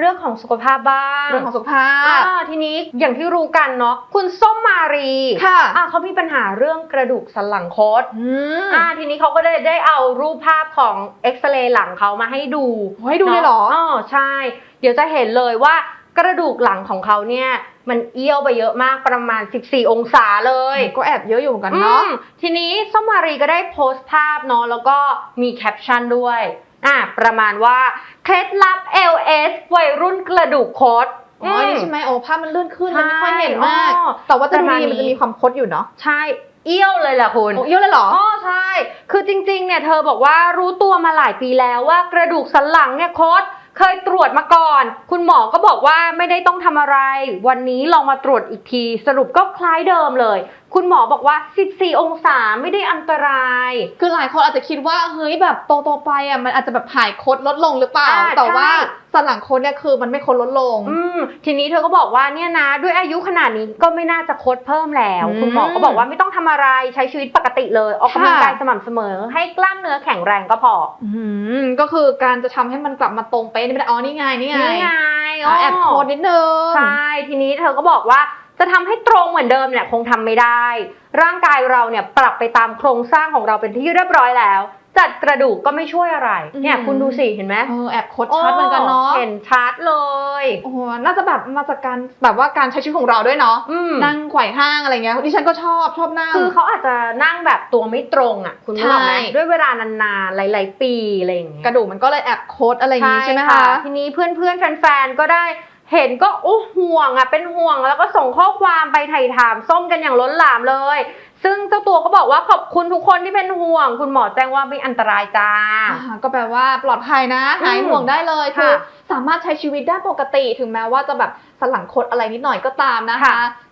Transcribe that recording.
เรื่องของสุขภาพบ้างเรื่องของสุขภาอ่าพทีนี้อย่างที่รู้กันเนาะคุณส้มมารีค่ะอ่าเขามีปัญหาเรื่องกระดูกสันหลังคดอืมอ่าทีนี้เขาก็ได้ได้เอารูปภาพของเอ็กซเรย์หลังเขามาให้ดูโอ้ยดูเลยเหรออ๋อใช่ เดี๋ยวจะเห็นเลยว่ากระดูกหลังของเขาเนี่ยมันเอี้ยวไปเยอะมากประมาณ 14 องศาเลย ก็แอบเยอะอยู่เหมือนกันเนาะอืมทีนี้ส้มมารีก็ได้โพสต์ภาพเนาะแล้วก็มีแคปชั่นด้วย อ่าประมาณว่าเคล็ดลับ LS วัยรุ่นกระดูกคด อ๋อนี่ใช่ไหมโอ้ภาพมันเลื่อนขึ้นมันไม่ค่อยเห็นมากอ๋อแต่ว่าจะประมาณดูดีมันนี้จะมีความคดอยู่เนาะใช่เอี้ยวเลยแหละคุณโอ้เยอะเลยเหรออ๋อใช่ คือจริงๆ เนี่ยเธอบอกว่ารู้ตัวมาหลายปีแล้วว่ากระดูกสันหลังเนี่ยคดเคยตรวจมาก่อน คุณหมอก็บอกว่าไม่ได้ต้องทำอะไร วันนี้ลองมาตรวจอีกที สรุปก็คล้ายเดิมเลยคุณหมอบอกว่า 14 องศาไม่ได้อันตราย คือหลายคนอาจจะคิดว่าเฮ้ยแบบโตๆไปอะมันอาจจะแบบหายคดลดลงหรือเปล่า อ่าแต่ว่าใช่สันหลังคดเนี่ยคือมันไม่คดลดลง อืมทีนี้เธอก็บอกว่าเนี่ยนะ ด้วยอายุขนาดนี้ก็ไม่น่าจะคดเพิ่มแล้ว อืมคุณหมอก็บอกว่าไม่ต้องทำอะไรใช้ชีวิตปกติเลย ออกกำลังค่ะ กายสม่ำเสมอ ให้กล้ามเนื้อแข็งแรงก็พออืมก็คือการจะทำให้มันกลับมาตรงเป๊ะนี่ไม่ได้อ๋อนี่ไงนี่ไงนี่ไงอ๋อแอบโคดนิดนึง ใช่ทีนี้เธอก็บอกว่า จะทำให้ตรงเหมือนเดิมเนี่ยคงทำไม่ได้ ร่างกายเราเนี่ยปรับไปตามโครงสร้างของเราเป็นที่เรียบร้อยแล้ว จัดกระดูกก็ไม่ช่วยอะไรเนี่ยอืมคุณดูสิเห็นไหมเออแอบคดชัดเหมือนกันเนาะเห็นชัดเลยโอ้โหน่าจะแบบมาจากการแบบว่าการใช้ชีวิตของเราด้วยเนาะอืมนั่งไขว่ห้างอะไรเงี้ยดิฉันก็ชอบชอบนั่งคือเขาอาจจะนั่งแบบตัวไม่ตรงอะคุณรู้ไหมใช่ด้วยเวลานานๆหลาย ๆ ปีอะไรอย่างเงี้ยกระดูกมันก็เลยแอบโคดอะไรอย่างงี้ใช่ไหมคะทีนี้เพื่อนๆแฟนๆก็ได้ เห็นก็โอ้ห่วงอะเป็นห่วงแล้วก็ส่งข้อความไปไถ่ถามส้มกันอย่างล้นหลามเลย ซึ่งเจ้าตัวก็บอกว่าขอบคุณทุกคนที่เป็นห่วง คุณหมอแจ้งว่าไม่อันตรายจ้าอ่าก็แปลว่าปลอดภัยนะอืมหายห่วงได้เลยค่ะคือสามารถใช้ชีวิตได้ปกติถึงแม้ว่าจะแบบสันหลังคดอะไรนิดหน่อยก็ตามนะคะค่ะ